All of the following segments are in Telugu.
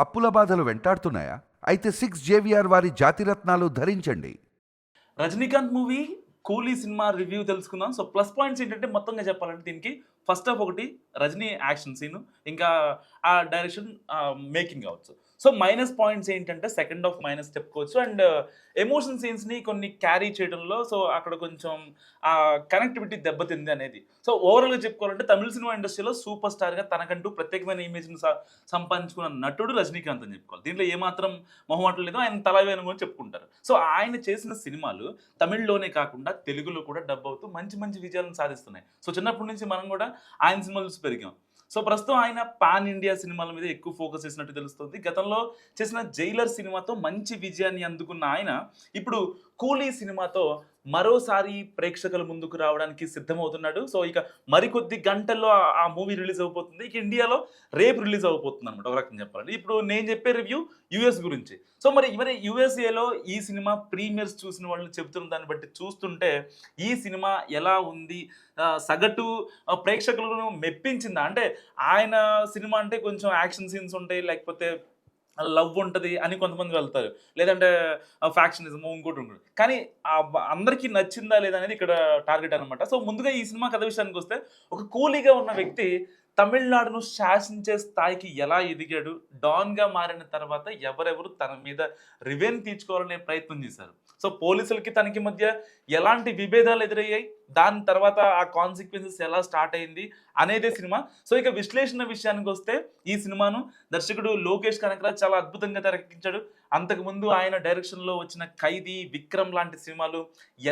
అప్పుల బాధలు వెంటాడుతున్నాయా? అయితే సిక్స్ జేవిఆర్ వారి జాతిరత్నాలు ధరించండి. Rajinikanth movie Coolie cinema review తెలుసుకుందాం. సో ప్లస్ పాయింట్స్ ఏంటంటే మొత్తంగా చెప్పాలంటే దీనికి ఫస్ట్ ఆఫ్ ఒకటి రజనీ యాక్షన్ సీన్ ఇంకా ఆ డైరెక్షన్ మేకింగ్ కావచ్చు. సో మైనస్ పాయింట్స్ ఏంటంటే సెకండ్ ఆఫ్ మైనస్ చెప్పుకోవచ్చు. అండ్ ఎమోషన్ సీన్స్ని కొన్ని క్యారీ చేయడంలో సో అక్కడ కొంచెం ఆ కనెక్టివిటీ దెబ్బతింది అనేది. సో ఓవరాల్గా చెప్పుకోవాలంటే తమిళ సినిమా ఇండస్ట్రీలో సూపర్ స్టార్గా తనకంటూ ప్రత్యేకమైన ఇమేజ్ని సంపాదించుకున్న నటుడు రజనీకాంత్ అని చెప్పుకోవాలి. దీంట్లో ఏమాత్రం మొహమాటం లేదు. ఆయన తలవేను కూడా చెప్పుకుంటారు. సో ఆయన చేసిన సినిమాలు తమిళ్ళోనే కాకుండా తెలుగులో కూడా డబ్ అవుతూ మంచి మంచి విజయాలను సాధిస్తున్నాయి. సో చిన్నప్పటి నుంచి మనం కూడా ఆయన సినిమాలు చూసి పెరిగాం. సో ప్రస్తుతం ఆయన పాన్ ఇండియా సినిమాల మీద ఎక్కువ ఫోకస్ చేసినట్టు తెలుస్తుంది. గతంలో చేసిన జైలర్ సినిమాతో మంచి విజయాన్ని అందుకున్న ఆయన ఇప్పుడు కూలీ సినిమాతో మరోసారి ప్రేక్షకుల ముందుకు రావడానికి సిద్ధమవుతున్నాడు. సో ఇక మరికొద్ది గంటల్లో ఆ- మూవీ రిలీజ్ అవబోతుంది. ఇక ఇండియాలో రేపు రిలీజ్ అవబోతుంది అనమాట ఒక రకంగా చెప్పాలంటే. ఇప్పుడు నేను చెప్పే రివ్యూ యుఎస్ గురించి. సో మరి మరి యుఎస్ఏలో ఈ సినిమా ప్రీమియర్స్ చూసిన వాళ్ళు చెబుతున్న దాన్ని బట్టి చూస్తుంటే ఈ సినిమా ఎలా ఉంది? సగటు ప్రేక్షకులను మెప్పించిందా? అంటే ఆయన సినిమా అంటే కొంచెం యాక్షన్ సీన్స్ ఉంటాయి లేకపోతే లవ్ ఉంటుంది అని కొంతమంది వెళ్తారు. లేదంటే ఫ్యాక్షనిజం ఇంకోటి ఉంటుంది. కానీ అందరికీ నచ్చిందా లేదా అనేది ఇక్కడ టార్గెట్ అనమాట సో ముందుగా ఈ సినిమా కథ విషయానికి వస్తే ఒక కూలీగా ఉన్న వ్యక్తి తమిళనాడును శాసించే స్థాయికి ఎలా ఎదిగాడు? డాన్గా మారిన తర్వాత ఎవరెవరు తన మీద రివెన్ తీర్చుకోవాలనే ప్రయత్నం చేశారు. సో పోలీసులకి తనకి మధ్య ఎలాంటి విభేదాలు ఎదురయ్యాయి? దాని తర్వాత ఆ కాన్సిక్వెన్సెస్ ఎలా స్టార్ట్ అయింది? అనేదే సినిమా. సో ఇక విశ్లేషణ విషయానికి వస్తే ఈ సినిమాను దర్శకుడు లోకేష్ కనకరాజ్ చాలా అద్భుతంగా తెరకెక్కించాడు. అంతకుముందు ఆయన డైరెక్షన్లో వచ్చిన ఖైదీ విక్రమ్ లాంటి సినిమాలు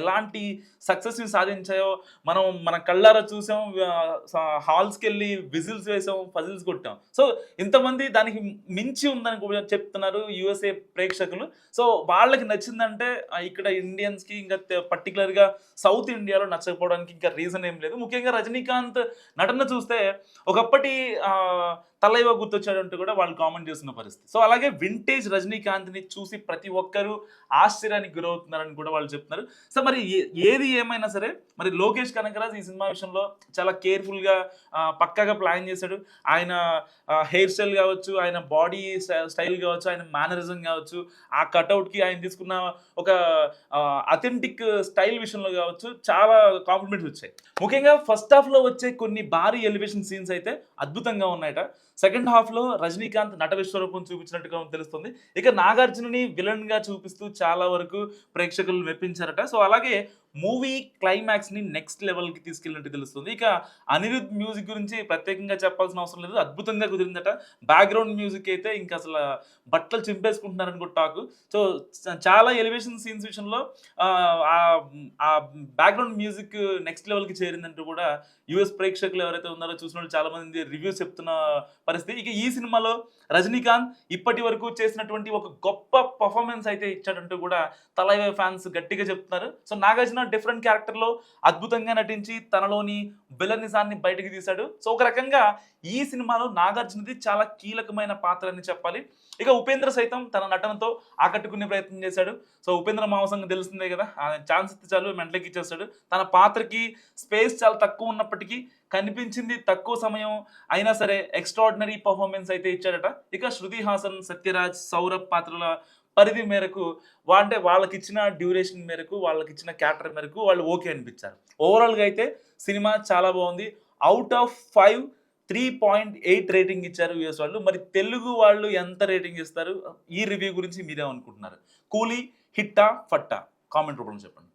ఎలాంటి సక్సెస్ని సాధించాయో మనం మన కళ్ళారా చూసాం హాల్స్కి వెళ్ళి విజిల్స్ వేసాం పజిల్స్ కొట్టాం. సో ఇంతమంది దానికి మించి ఉందని కూడా చెప్తున్నారు యుఎస్ఏ ప్రేక్షకులు. సో వాళ్ళకి నచ్చిందంటే ఇక్కడ ఇండియన్స్కి ఇంకా పర్టికులర్గా సౌత్ ఇండియాలో నచ్చకపోవడానికి ఇంకా రీజన్ ఏం లేదు. ముఖ్యంగా రజనీకాంత్ నటన చూస్తే ఒకప్పటి తలైవ గుర్తొచ్చాడంటూ కూడా వాళ్ళు కామెంట్ చేస్తున్న పరిస్థితి. సో అలాగే వింటేజ్ రజనీకాంత్ని చూసి ప్రతి ఒక్కరూ ఆశ్చర్యానికి గురవుతున్నారని కూడా వాళ్ళు చెప్తున్నారు. సో మరి ఏ- ఏది ఏమైనా సరే మరి లోకేష్ కనకరాజ్ ఈ సినిమా విషయంలో చాలా కేర్ఫుల్గా పక్కాగా ప్లాన్ చేశాడు. ఆయన హెయిర్ స్టైల్ కావచ్చు ఆయన బాడీ స్టైల్ కావచ్చు ఆయన మేనరిజం కావచ్చు ఆ కట్అవుట్కి ఆయన తీసుకున్న ఒక అథెంటిక్ స్టైల్ విషయంలో కావచ్చు చాలా కాంప్లిమెంట్స్ వచ్చాయి. ముఖ్యంగా ఫస్ట్ హాఫ్లో వచ్చే కొన్ని భారీ ఎలివేషన్ సీన్స్ అయితే అద్భుతంగా ఉన్నాయట. సెకండ్ హాఫ్లో రజనీకాంత్ నట విశ్వరూపం చూపించినట్టుగా తెలుస్తుంది. ఇక నాగార్జునని విలన్గా చూపిస్తూ చాలా వరకు ప్రేక్షకులు మెప్పించారట. సో అలాగే మూవీ క్లైమాక్స్ని నెక్స్ట్ లెవెల్కి తీసుకెళ్ళినట్టు తెలుస్తుంది. ఇక అనిరుద్ మ్యూజిక్ గురించి ప్రత్యేకంగా చెప్పాల్సిన అవసరం లేదు. అద్భుతంగా కుదిరిందట. బ్యాక్గ్రౌండ్ మ్యూజిక్ అయితే ఇంకా అసలు బట్టలు చింపేసుకుంటున్నారని కూడా టాకు సో చాలా ఎలివేషన్ సీన్స్ విషయంలో ఆ, బ్యాక్గ్రౌండ్ మ్యూజిక్ నెక్స్ట్ లెవెల్కి చేరిందంటూ కూడా యుఎస్ ప్రేక్షకులు ఎవరైతే ఉన్నారో చూసిన వాళ్ళు చాలా మంది రివ్యూస్ చెప్తున్న పరిస్థితి. ఇక ఈ సినిమాలో రజనీకాంత్ ఇప్పటి వరకు చేసినటువంటి ఒక గొప్ప పర్ఫార్మెన్స్ అయితే ఇచ్చాడంటూ కూడా తలైవే ఫ్యాన్స్ గట్టిగా చెప్తున్నారు. సో నాగార్జున డిఫరెంట్ క్యారెక్టర్లో అద్భుతంగా నటించి తనలోని విలనిజాన్ని బయటకు తీశాడు. సో ఒక రకంగా ఈ సినిమాలో నాగార్జునది చాలా కీలకమైన పాత్ర అని చెప్పాలి. ఇక ఉపేంద్ర సైతం తన నటనతో ఆకట్టుకునే ప్రయత్నం చేశాడు. సో ఉపేంద్ర మామసంగా తెలుస్తుందే కదా ఛాన్స్ ఇస్తే చాలు మెంటలకి ఇచ్చేస్తాడు. తన పాత్రకి స్పేస్ చాలా తక్కువ ఉన్నప్పటికీ కనిపించింది తక్కువ సమయం అయినా సరే ఎక్స్ట్రాడినరీ పర్ఫార్మెన్స్ అయితే ఇచ్చాడట. ఇక శృతి హాసన్ సత్యరాజ్ సౌరభ్ పాత్రల పరిధి మేరకు అంటే వాళ్ళకి ఇచ్చిన డ్యూరేషన్ మేరకు వాళ్ళకి ఇచ్చిన క్యారెక్టర్ మేరకు వాళ్ళు ఓకే అనిపించారు. ఓవరాల్గా అయితే సినిమా చాలా బాగుంది. Out of five three point eight rating ఇచ్చారు యూఎస్ వాళ్ళు. మరి తెలుగు వాళ్ళు ఎంత రేటింగ్ ఇస్తారు? ఈ రివ్యూ గురించి మీరేమనుకుంటున్నారు? కూలీ హిట్టా ఫట్టా? కామెంట్ రూపంలో చెప్పండి.